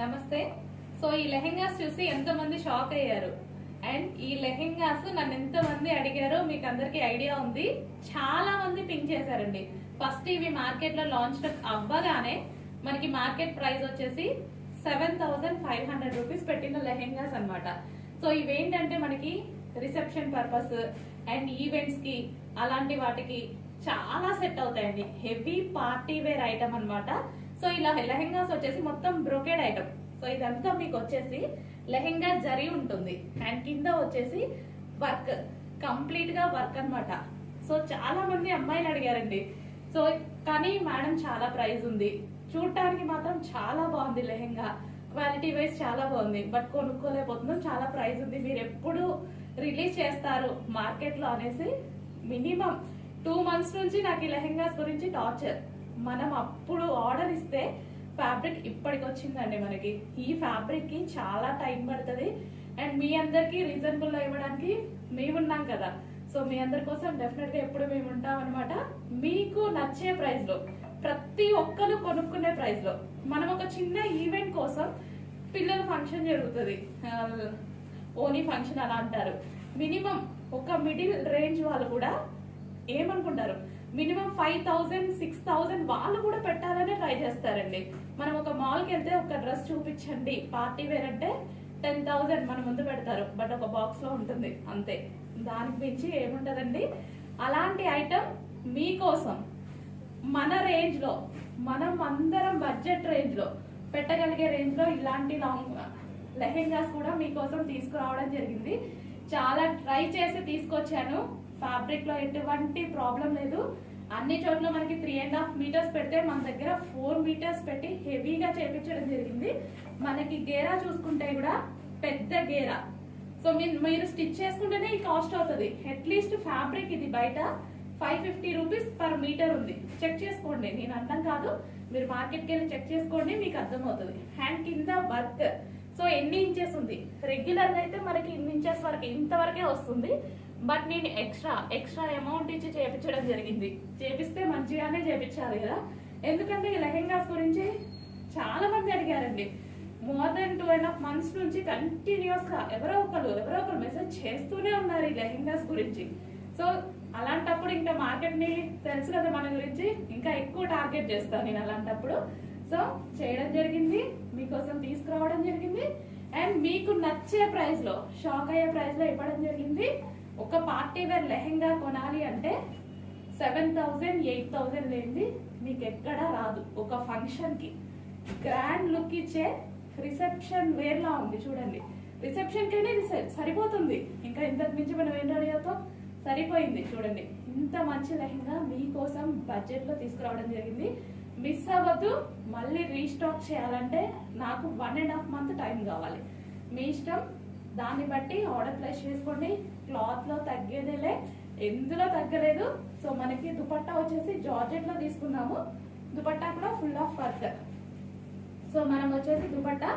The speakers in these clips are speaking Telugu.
నమస్తే. సో ఈ లెహెంగాస్ చూసి ఎంతమంది షాక్ అయ్యారు? అండ్ ఈ లెహెంగాస్ నన్ను ఎంతమంది అడిగారో మీకు అందరికీ ఐడియా ఉంది. చాలా మంది పింక్ చేశారండి. ఫస్ట్ ఇవి మార్కెట్లో లాంచ్ అవ్వగానే మనకి మార్కెట్ ప్రైస్ వచ్చేసి seven thousand five hundred rupees పెట్టిన లెహెంగాస్ అన్నమాట. సో ఇవేంటంటే మనకి రిసెప్షన్ పర్పస్ అండ్ ఈవెంట్స్కి అలాంటి వాటికి చాలా సెట్ అవుతాయండి. హెవీ పార్టీ వేర్ ఐటమ్ అన్నమాట. సో ఇలా లెహెంగాస్ వచ్చేసి మొత్తం బ్రోకెడ్ ఐటమ్. సో ఇదంతా మీకు వచ్చేసి లెహెంగా జరి ఉంటుంది. అండ్ కింద వచ్చేసి వర్క్ కంప్లీట్గా వర్క్ అన్నమాట. సో చాలా మంది అమ్మాయిలు అడిగారండి. సో కానీ మేడం చాలా ప్రైజ్ ఉంది. చూడటానికి మాత్రం చాలా బాగుంది లెహెంగా. క్వాలిటీ వైజ్ చాలా బాగుంది. బట్ కొనుక్కోలేకపోతున్నాం. చాలా ప్రైజ్ ఉంది. మీరు ఎప్పుడు రిలీజ్ చేస్తారు మార్కెట్లో అనేసి మినిమం టూ మంత్స్ నుంచి నాకు ఈ లెహెంగాస్ గురించి టార్చర్. మనం అప్పుడు ఆర్డర్ ఇస్తే ఫ్యాబ్రిక్ ఇప్పటికి వచ్చిందండి మనకి. ఈ ఫ్యాబ్రిక్కి చాలా టైం పడుతుంది. అండ్ మీ అందరికీ రీజనబుల్గా ఇవ్వడానికి మేమున్నాం కదా. సో మీ అందరి కోసం డెఫినెట్గా ఎప్పుడు మేము ఉంటాం అనమాట మీకు నచ్చే ప్రైస్లో ప్రతి ఒక్కరు కొనుక్కునే ప్రైస్లో మనం ఒక చిన్న ఈవెంట్ కోసం పిల్లల ఫంక్షన్ జరుగుతుంది. ఓనీ ఫంక్షన్ అలా అంటారు. మినిమం ఒక మిడిల్ రేంజ్ వాళ్ళు కూడా ఏమనుకుంటారు? Minimum five thousand six thousand వాళ్ళు కూడా పెట్టాలనే ట్రై చేస్తారండి. మనం ఒక మాల్కి వెళ్తే ఒక డ్రెస్ చూపించండి. పార్టీ వేర్ అంటే టెన్ థౌసండ్ మన ముందు పెడతారు. బట్ ఒక బాక్స్లో ఉంటుంది. అంతే. దానికి మించి ఏముంటదండి అలాంటి ఐటమ్ మీకోసం మన రేంజ్లో మనం అందరం బడ్జెట్ రేంజ్లో పెట్టగలిగే రేంజ్లో ఇలాంటి లాంగ్ లెహెంగాస్ కూడా మీకోసం తీసుకురావడం జరిగింది. చాలా ట్రై చేసి తీసుకొచ్చాను. ఫ్యాబ్రిక్లో ఎటువంటి ప్రాబ్లం లేదు. అన్ని చోట్ల మనకి త్రీ అండ్ హాఫ్ మీటర్స్ పెడితే మన దగ్గర ఫోర్ మీటర్స్ పెట్టి హెవీగా చేపించడం జరిగింది. మనకి గేరా చూసుకుంటే కూడా పెద్ద గేరా. సో మీరు మీరు స్టిచ్ చేసుకుంటేనే ఈ కాస్ట్ అవుతుంది. అట్లీస్ట్ ఫ్యాబ్రిక్ ఇది బయట five fifty rupees per metre ఉంది. చెక్ చేసుకోండి. నేను అర్థం కాదు. మీరు మార్కెట్కి వెళ్ళి చెక్ చేసుకోండి మీకు అర్థమవుతుంది. హ్యాండ్ కింద వర్క్ సో ఎన్ని ఇంచెస్ ఉంది? రెగ్యులర్గా అయితే మనకి ఇన్ని ఇంచెస్ వరకు ఇంతవరకే వస్తుంది. బట్ నేను ఎక్స్ట్రా ఎక్స్ట్రా అమౌంట్ ఇచ్చి చేపించడం జరిగింది. చేపిస్తే మంచిగానే చేపించాలి కదా. ఎందుకంటే ఈ లెహెంగాస్ గురించి చాలా మంది అడిగారండి more than two and half months నుంచి కంటిన్యూస్గా ఎవరో ఒకరు ఎవరో ఒకరు మెసేజ్ చేస్తూనే ఉన్నారు ఈ లెహెంగాస్ గురించి. సో అలాంటప్పుడు ఇంకా మార్కెట్ని తెలుసు కదా మన గురించి. ఇంకా ఎక్కువ టార్గెట్ చేస్తాను నేను అలాంటప్పుడు. సో చేయడం జరిగింది. మీకోసం తీసుకురావడం జరిగింది. అండ్ మీకు నచ్చే ప్రైస్లో షాక్ అయ్యే ప్రైస్లో ఇవ్వడం జరిగింది. ఒక పార్టీ వేర్ లెహెంగా కొనాలి అంటే సెవెన్ థౌజండ్ ఎయిట్ థౌజండ్ లేనిది మీకు ఎక్కడా రాదు. ఒక ఫంక్షన్కి గ్రాండ్ లుక్ ఇచ్చే రిసెప్షన్ వేర్ లా ఉంది చూడండి. రిసెప్షన్ కైనా ఇది సరిపోతుంది. ఇంకా ఇంతకు మించి మనం ఏం రెడీ అవుతాం? సరిపోయింది చూడండి. ఇంత మంచి లెహంగా మీకోసం బడ్జెట్లో తీసుకురావడం జరిగింది. మిస్ అవ్వద్దు. మళ్ళీ రీస్టాక్ చేయాలంటే నాకు one and half month time కావాలి. మీ ఇష్టం? దాన్ని బట్టి ఆర్డర్ ప్లేస్ చేసుకోండి. క్లాత్లో తగ్గేదేలే. ఎందులో తగ్గలేదు? సో మనకి దుపట్టా వచ్చేసి జార్జెట్లో తీసుకున్నాము. దుపట్టా కూడా ఫుల్ ఆఫ్ వర్క్ సో మనం వచ్చేసి dupatta.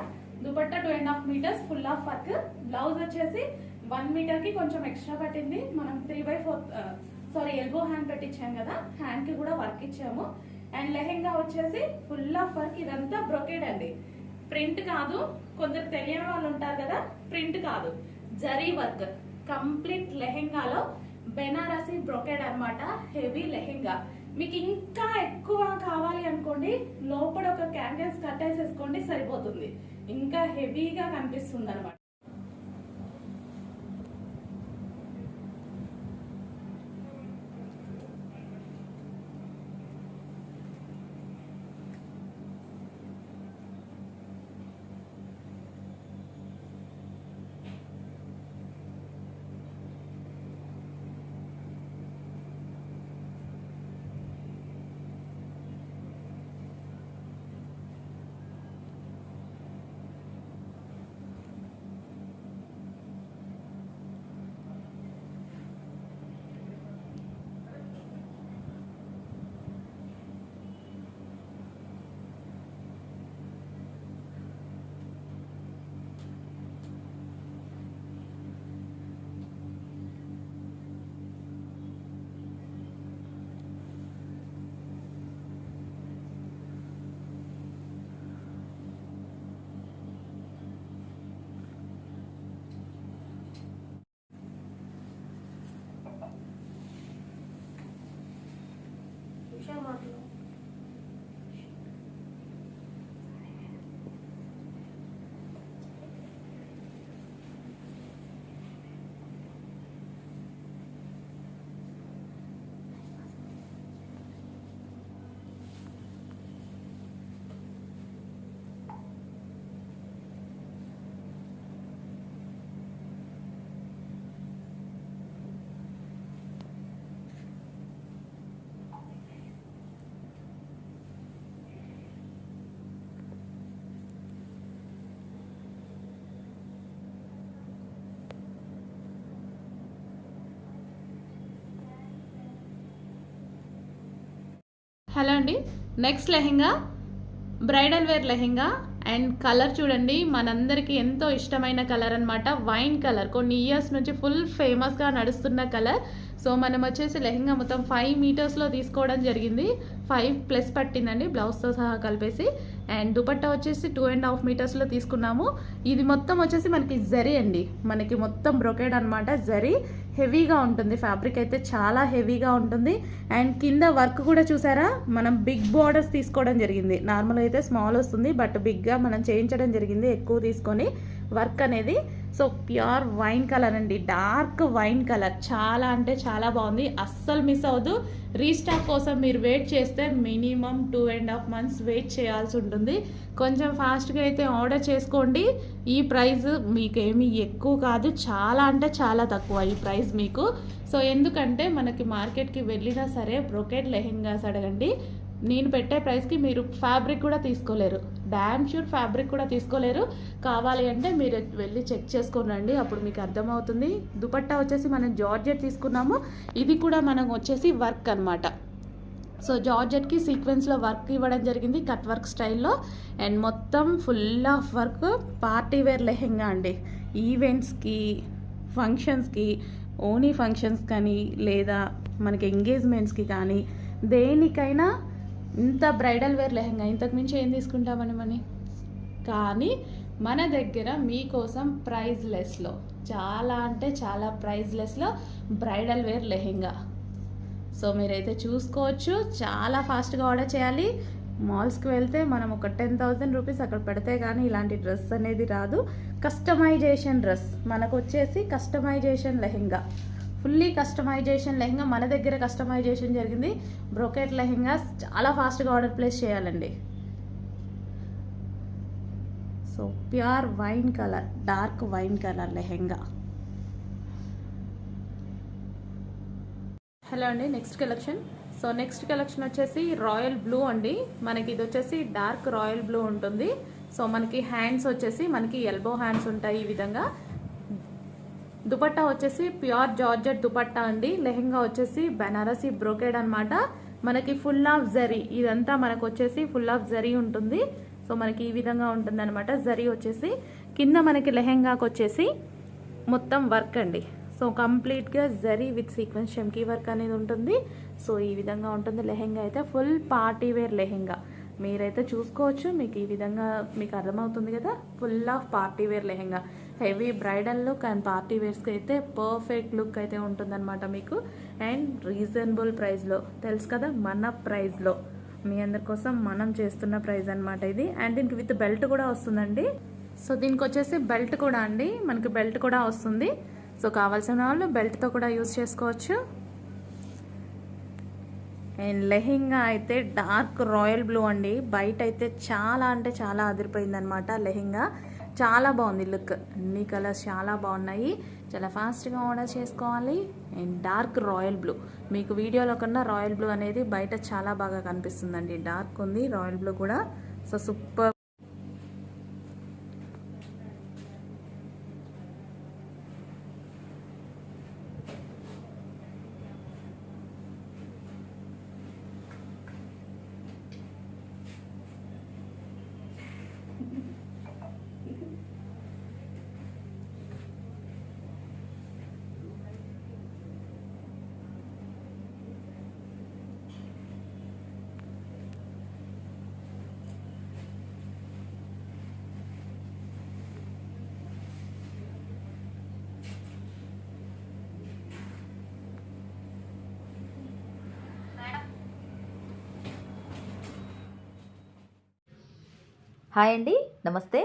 Dupatta two and half metres full of work blouse వచ్చేసి వన్ మీటర్కి కొంచెం ఎక్స్ట్రా పట్టింది. మనం three by four sorry elbow hand పెట్టించాం కదా. హ్యాండ్కి కూడా వర్క్ ఇచ్చాము. అండ్ లెహెంగా వచ్చేసి ఫుల్ ఆఫ్ వర్క్ ఇదంతా బ్రొకేడ్ అండి. ప్రింట్ కాదు. కొందరు తెలియని వాళ్ళు ఉంటారు కదా ప్రింట్ కాదు. జరీ వర్క్ కంప్లీట్ లెహెంగాలో బెనారసి బ్రొకెడ్ అనమాట హెవీ లెహెంగా. మీకు ఇంకా ఎక్కువ కావాలి అనుకోండి లోపల ఒక క్యాండిల్స్ కట్టేసేసుకోండి సరిపోతుంది. ఇంకా హెవీగా కనిపిస్తుంది అనమాట హలో అండి. Next lehenga bridal wear lehenga and colour చూడండి. మనందరికీ ఎంతో ఇష్టమైన కలర్ అనమాట వైన్ కలర్. కొన్ని ఇయర్స్ నుంచి ఫుల్ ఫేమస్గా నడుస్తున్న కలర్. సో మనం వచ్చేసి లెహెంగా మొత్తం ఫైవ్ మీటర్స్లో తీసుకోవడం జరిగింది. ఫైవ్ ప్లస్ పట్టిందండి. బ్లౌజ్తో సహా కలిపేసి. అండ్ దుపట్టా వచ్చేసి టూ అండ్ హాఫ్ మీటర్స్లో తీసుకున్నాము. ఇది మొత్తం వచ్చేసి మనకి జరీ అండి. మనకి మొత్తం బ్రొకేడ్ అనమాట జరీ. హెవీగా ఉంటుంది. ఫ్యాబ్రిక్ అయితే చాలా హెవీగా ఉంటుంది. అండ్ కింద వర్క్ కూడా చూసారా? మనం బిగ్ బార్డర్స్ తీసుకోవడం జరిగింది. నార్మల్ అయితే స్మాల్ వస్తుంది బట్ బిగ్గా మనం చేయించడం జరిగింది ఎక్కువ తీసుకొని. వర్క్ అనేది. సో ప్యూర్ వైన్ కలర్ అండి. Dark wine colour. చాలా అంటే చాలా బాగుంది. అస్సలు మిస్ అవ్వదు రీస్టాక్ కోసం మీరు వెయిట్ చేస్తే minimum two and half months wait చేయాల్సి ఉంటుంది. కొంచెం ఫాస్ట్గా అయితే ఆర్డర్ చేసుకోండి. ఈ ప్రైస్ మీకేమీ ఎక్కువ కాదు. చాలా అంటే చాలా తక్కువ ఈ ప్రైస్ మీకు. సో ఎందుకంటే మనకి మార్కెట్కి వెళ్ళినా సరే బ్రొకెట్ లెహెంగాస్ అడగండి. నేను పెట్టే ప్రైస్కి మీరు ఫ్యాబ్రిక్ కూడా తీసుకోలేరు. డ్యామ్ షూర్ ఫ్యాబ్రిక్ కూడా తీసుకోలేరు. కావాలి అంటే మీరు వెళ్ళి చెక్ చేసుకొని రండి. అప్పుడు మీకు అర్థమవుతుంది. దుపట్టా వచ్చేసి మనం జార్జెట్ తీసుకున్నాము. ఇది కూడా మనం వచ్చేసి వర్క్ అనమాట సో జార్జెట్కి సీక్వెన్స్లో వర్క్ ఇవ్వడం జరిగింది కట్ వర్క్ స్టైల్లో. అండ్ మొత్తం full of work party wear lehenga అండి. ఈవెంట్స్కి ఫంక్షన్స్కి ఓనీ ఫంక్షన్స్ కానీ లేదా మనకి ఎంగేజ్మెంట్స్కి కానీ దేనికైనా ఇంత బ్రైడల్ వేర్ లెహంగా ఇంతకు మించి ఏం తీసుకుంటామని మని? కానీ మన దగ్గర మీకోసం ప్రైజ్లెస్లో చాలా అంటే చాలా ప్రైజ్లెస్లో బ్రైడల్ వేర్ లెహెంగా. సో మీరైతే చూసుకోవచ్చు చాలా ఫాస్ట్గా ఆర్డర్ చేయాలి. మాల్స్కి వెళ్తే మనం ఒక టెన్ థౌజండ్ రూపీస్ అక్కడ పెడితే కానీ ఇలాంటి డ్రెస్ అనేది రాదు. కస్టమైజేషన్ డ్రెస్ మనకు వచ్చేసి customization lehenga. Fully customization lehenga మన దగ్గర కస్టమైజేషన్ జరిగింది. బ్రోకెట్ లెహంగా చాలా ఫాస్ట్గా ఆర్డర్ ప్లేస్ చేయాలండి. So pure wine colour dark wine colour lehenga. Hello అండి next collection. So next collection వచ్చేసి రాయల్ బ్లూ అండి. మనకి ఇది వచ్చేసి డార్క్ రాయల్ బ్లూ ఉంటుంది. సో మనకి హ్యాండ్స్ వచ్చేసి మనకి ఎల్బో హ్యాండ్స్ ఉంటాయి ఈ విధంగా. దుపట్టా వచ్చేసి ప్యూర్ జార్జెట్ దుపట్టా అండి. లెహెంగా వచ్చేసి బెనారసీ బ్రోకెడ్ అనమాట మనకి ఫుల్ ఆఫ్ జరీ ఇదంతా మనకు వచ్చేసి ఫుల్ ఆఫ్ జరీ ఉంటుంది. సో మనకి ఈ విధంగా ఉంటుంది అనమాట జరీ వచ్చేసి. కింద మనకి లెహెంగాకి వచ్చేసి మొత్తం వర్క్ అండి. సో కంప్లీట్గా జరీ విత్ సీక్వెన్స్ షెమ్కీ వర్క్ అనేది ఉంటుంది. సో ఈ విధంగా ఉంటుంది లెహెంగా అయితే. Full party wear lehenga. మీరైతే చూసుకోవచ్చు మీకు ఈ విధంగా మీకు అర్థమవుతుంది కదా? Full of party wear lehenga. Heavy bridal look and party వేర్స్కి అయితే పర్ఫెక్ట్ లుక్ అయితే ఉంటుందన్నమాట మీకు. అండ్ రీజనబుల్ ప్రైస్లో తెలుసు కదా మన ప్రైస్లో మీ అందరి కోసం మనం చేస్తున్న ప్రైస్ అనమాట ఇది. అండ్ దీనికి విత్ బెల్ట్ కూడా వస్తుందండి. సో దీనికి వచ్చేసి బెల్ట్ కూడా అండి. మనకి బెల్ట్ కూడా వస్తుంది. సో కావాల్సిన వాళ్ళు బెల్ట్తో కూడా యూస్ చేసుకోవచ్చు. అండ్ లెహెంగా అయితే డార్క్ రాయల్ బ్లూ అండి. బయట అయితే చాలా అంటే చాలా అదిరిపోయింది అనమాట లెహెంగా. చాలా బాగుంది లుక్. అన్ని కలర్స్ చాలా బాగున్నాయి. చాలా ఫాస్ట్గా ఆర్డర్ చేసుకోవాలి. And dark royal blue. మీకు వీడియోలో కన్నా రాయల్ బ్లూ అనేది బయట చాలా బాగా కనిపిస్తుందండి. డార్క్ ఉంది రాయల్ బ్లూ కూడా. So super. హాయ్ అండి నమస్తే.